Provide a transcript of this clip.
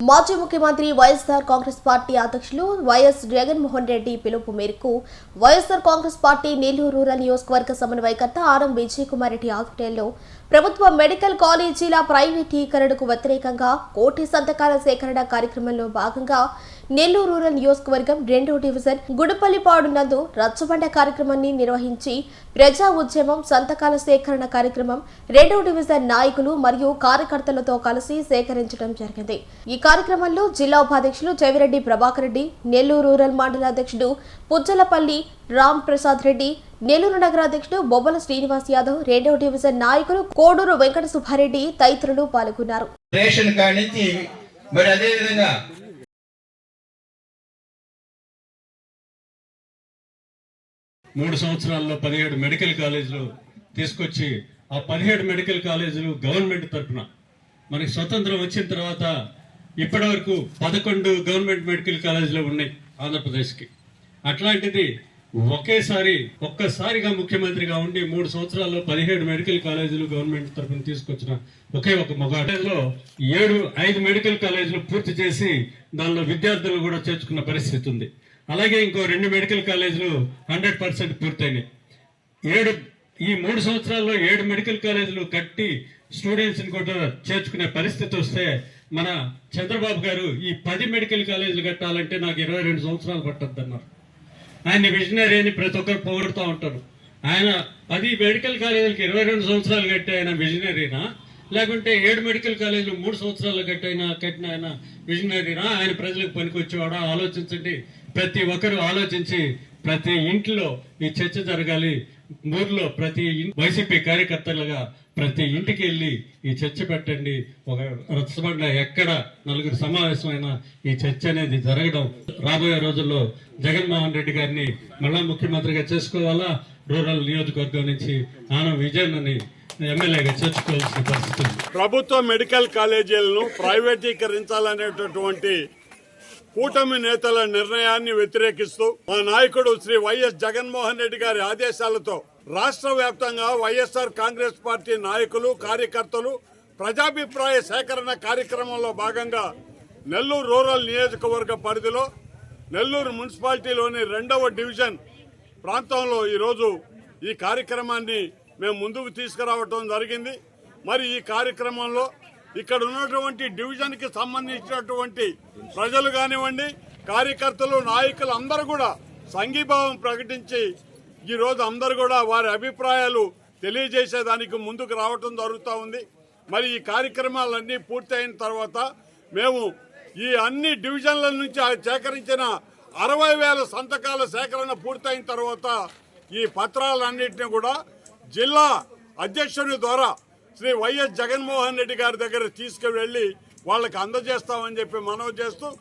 మాజీ ముఖ్యమంత్రి వైఎస్ఆర్ కాంగ్రెస్ పార్టీ అధ్యక్షులు వైఎస్ జగన్మోహన్ రెడ్డి పిలుపు మేరకు YSR Congress party Nellore rural నియోజకవర్గ సమన్వయకర్త ఆరం విజయ్ కుమార్ రెడ్డి ఆధ్వర్యంలో ప్రభుత్వ మెడికల్ కాలేజీల ప్రైవేటీకరణకు వ్యతిరేకంగా కోటి సంతకాల సేకరణ కార్యక్రమంలో భాగంగా నెల్లూరు రూరల్ నియోజకవర్గం రెండో డివిజన్ గుడపల్లిపాడు నందు రచ్చబండ కార్యక్రమాన్ని నిర్వహించి ప్రజా ఉద్యమం సంతకాల సేకరణ కార్యక్రమం రెండో డివిజన్ నాయకులు మరియు కార్యకర్తలతో కలిసి సేకరించడం జరిగింది. ఈ కార్యక్రమంలో జిల్లా ఉపాధ్యక్షులు చెవిరెడ్డి ప్రభాకర్ రెడ్డి నెల్లూరు రూరల్ మండల అధ్యక్షుడు పుజ్జలపల్లి రామ్ ప్రసాద్ రెడ్డి నెల్లూరు నగర అధ్యక్షుడు బొబ్బల శ్రీనివాస్ యాదవ్ రెండవ డివిజన్ నాయకులు కోడూరు వెంకట సుబ్బారెడ్డి తదితరులు పాల్గొన్నారు. రేషన్ కార్డు నుంచి మరి అదే మూడు సంవత్సరాల్లో పదిహేడు మెడికల్ కాలేజీలు తీసుకొచ్చి ఆ పదిహేడు మెడికల్ కాలేజీలు గవర్నమెంట్ తరఫున మనకి స్వతంత్రం వచ్చిన తర్వాత ఇప్పటి వరకు పదకొండు గవర్నమెంట్ మెడికల్ కాలేజీలు ఉన్నాయి ఆంధ్రప్రదేశ్కి. అట్లాంటిది ఒకేసారి ఒక్కసారిగా ముఖ్యమంత్రిగా ఉండి మూడు సంవత్సరాల్లో పదిహేడు మెడికల్ కాలేజీలు గవర్నమెంట్ తరఫున తీసుకొచ్చిన ఒకే ఒక మొగాటలో ఏడు ఐదు మెడికల్ కాలేజీలు పూర్తి చేసి దానిలో విద్యార్థులు కూడా చేర్చుకున్న పరిస్థితి ఉంది. అలాగే ఇంకో రెండు మెడికల్ కాలేజీలు హండ్రెడ్ పర్సెంట్ పూర్తయినాయి. ఏడు ఈ మూడు సంవత్సరాల్లో ఏడు మెడికల్ కాలేజీలు కట్టి స్టూడెంట్స్ని కూడా చేర్చుకునే పరిస్థితి వస్తే మన చంద్రబాబు గారు ఈ పది మెడికల్ కాలేజీలు కట్టాలంటే నాకు ఇరవై రెండు సంవత్సరాలు పట్టద్దన్నారు. ఆయన విజనరీ అని ప్రతి ఒక్కరు పొగుడుతూ ఉంటారు. ఆయన పది మెడికల్ కాలేజీలకు ఇరవై రెండు సంవత్సరాలు కట్టి ఆయన విజనరీనా లేకుంటే ఏడు మెడికల్ కాలేజీలు మూడు సంవత్సరాలు కట్టైనా కట్టిన ఆయన విజనరీనా ఆయన ప్రజలకు పనికొచ్చేవాడా? ఆలోచించండి. ప్రతి ఒక్కరు ఆలోచించి ప్రతి ఇంట్లో ఈ చర్చ జరగాలి. ఊర్లో ప్రతి వైసీపీ కార్యకర్తలుగా ప్రతి ఇంటికి వెళ్ళి ఈ చర్చ పెట్టండి. ఒక రచ్చబండ ఎక్కడ నలుగురు సమావేశమైన ఈ చర్చ అనేది జరగడం రాబోయే రోజుల్లో జగన్మోహన్ రెడ్డి గారిని మళ్ళా ముఖ్యమంత్రిగా చేసుకోవాలా? రూరల్ నియోజకవర్గం నుంచి ఆనం విజయన్ని ఎమ్మెల్యేగా చేర్చుకోవాల్సిన పరిస్థితి ప్రభుత్వ మెడికల్ కాలేజీలను ప్రైవేటీకరించాలనేటటువంటి కూటమి నేతల నిర్ణయాన్ని వ్యతిరేకిస్తూ మా నాయకుడు శ్రీ వైఎస్ జగన్మోహన్ రెడ్డి గారి ఆదేశాలతో రాష్ట్ర వ్యాప్తంగా వైఎస్ఆర్ కాంగ్రెస్ పార్టీ నాయకులు కార్యకర్తలు ప్రజాభిప్రాయ సేకరణ కార్యక్రమంలో భాగంగా నెల్లూరు రూరల్ నియోజకవర్గ పరిధిలో నెల్లూరు మున్సిపాలిటీలోని రెండవ డివిజన్ ప్రాంతంలో ఈరోజు ఈ కార్యక్రమాన్ని మేము ముందుకు తీసుకురావటం జరిగింది. మరి ఈ కార్యక్రమంలో ఇక్కడ ఉన్నటువంటి డివిజన్కి సంబంధించినటువంటి ప్రజలు కానివ్వండి కార్యకర్తలు నాయకులు అందరూ కూడా సంఘీభావం ప్రకటించి ఈరోజు అందరూ కూడా వారి అభిప్రాయాలు తెలియజేసేదానికి ముందుకు రావటం జరుగుతూ ఉంది. మరి ఈ కార్యక్రమాలన్నీ పూర్తయిన తర్వాత మేము ఈ అన్ని డివిజన్ల నుంచి సేకరించిన అరవై వేల సంతకాల సేకరణ పూర్తయిన తర్వాత ఈ పత్రాలన్నింటినీ కూడా జిల్లా అధ్యక్షుడి ద్వారా శ్రీ వైఎస్ జగన్మోహన్ రెడ్డి గారి దగ్గర తీసుకువెళ్ళి వాళ్ళకి అందజేస్తామని చెప్పి మనవి చేస్తూ